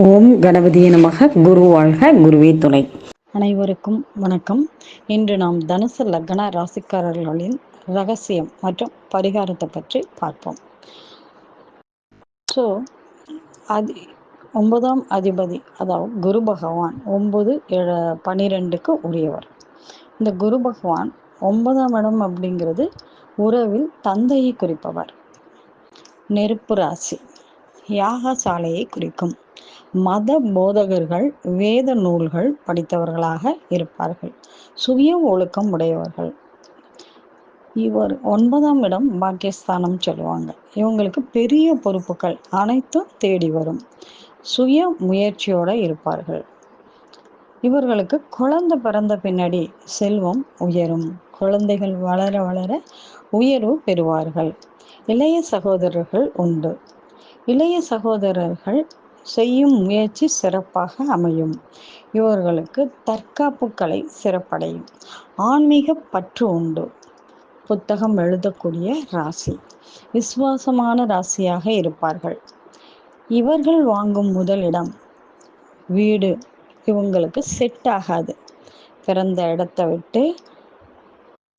ஓம் கணபதியே நமக. குரு வாழ்க குருவே துணை. அனைவருக்கும் வணக்கம். இன்று நாம் தனுசு லக்ன ராசிக்காரர்களின் ரகசியம் மற்றும் பரிகாரத்தை பற்றி பார்ப்போம். ஸோ அது ஒன்பதாம் அதிபதி அதாவது குரு பகவான் ஒன்பது ஏழு பனிரெண்டுக்கு உரியவர். இந்த குரு பகவான் ஒன்பதாம் இடம் அப்படிங்கிறது உறவில் தந்தையை குறிப்பவர். நெருப்பு ராசி யாகசாலையை குறிக்கும். மத போதகர்கள் வேத நூல்கள் படித்தவர்களாக இருப்பார்கள். சுய ஒழுக்கம் உடையவர்கள். இவர் ஒன்பதாம் இடம் பாக்கியஸ்தானம் சொல்லுவாங்க. இவங்களுக்கு பெரிய பொறுப்புகள் அனைத்தும் தேடி வரும். சுய முயற்சியோட இருப்பார்கள். இவர்களுக்கு குழந்தை பிறந்த பின்னாடி செல்வம் உயரும். குழந்தைகள் வளர வளர உயர்வு பெறுவார்கள். இளைய சகோதரர்கள் உண்டு. இளைய சகோதரர்கள் செய்யும் முயற்சி சிறப்பாக அமையும். இவர்களுக்கு தற்காப்பு கலை சிறப்படையும். ஆன்மீக பற்று உண்டு. புத்தகம் எழுதக்கூடிய ராசி. விசுவாசமான ராசியாக இருப்பார்கள். இவர்கள் வாங்கும் முதலிடம் வீடு. இவங்களுக்கு செட் ஆகாது. பிறந்த இடத்தை விட்டு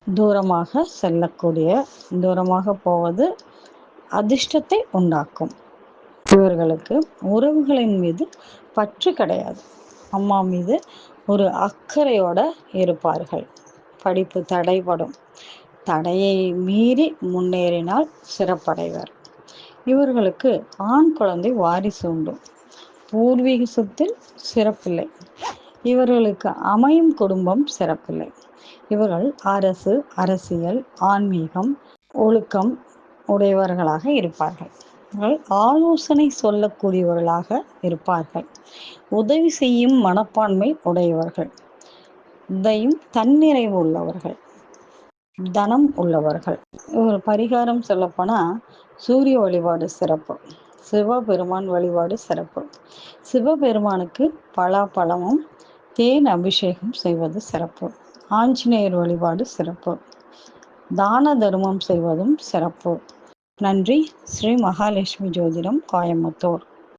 தூரமாக செல்லக்கூடிய தூரமாக போவது அதிர்ஷ்டத்தை உண்டாக்கும். இவர்களுக்கு உறவுகளின் மீது பற்று கிடையாது. அம்மா மீது ஒரு அக்கறையோட இருப்பார்கள். படிப்பு தடைப்படும் தடையை மீறி முன்னேறினால் சிறப்படைவர். இவர்களுக்கு ஆண் குழந்தை வாரிசு உண்டு. பூர்வீக சொத்தில் சிறப்பில்லை. இவர்களுக்கு அமையும் குடும்பம் சிறப்பில்லை. இவர்கள் அரசு அரசியல் ஆன்மீகம் ஒழுக்கம் உடையவர்களாக இருப்பார்கள். ஆலோசனை சொல்லக்கூடியவர்களாக இருப்பார்கள். உதவி செய்யும் மனப்பான்மை உடையவர்கள். இதையும் தன்னிறைவு உள்ளவர்கள். தனம் உள்ளவர்கள். ஒரு பரிகாரம் சொல்லப்போனா சூரிய வழிபாடு சிறப்பு. சிவபெருமான் வழிபாடு சிறப்பு. சிவபெருமானுக்கு பலாப்பழமும் தேன் அபிஷேகம் செய்வது சிறப்பு. ஆஞ்சநேயர் வழிபாடு சிறப்பு. தான தர்மம் செய்வதும் சிறப்பு. நன்றி. ஸ்ரீ மகாலட்சுமி ஜோதிடம் கோயம்புத்தூர்.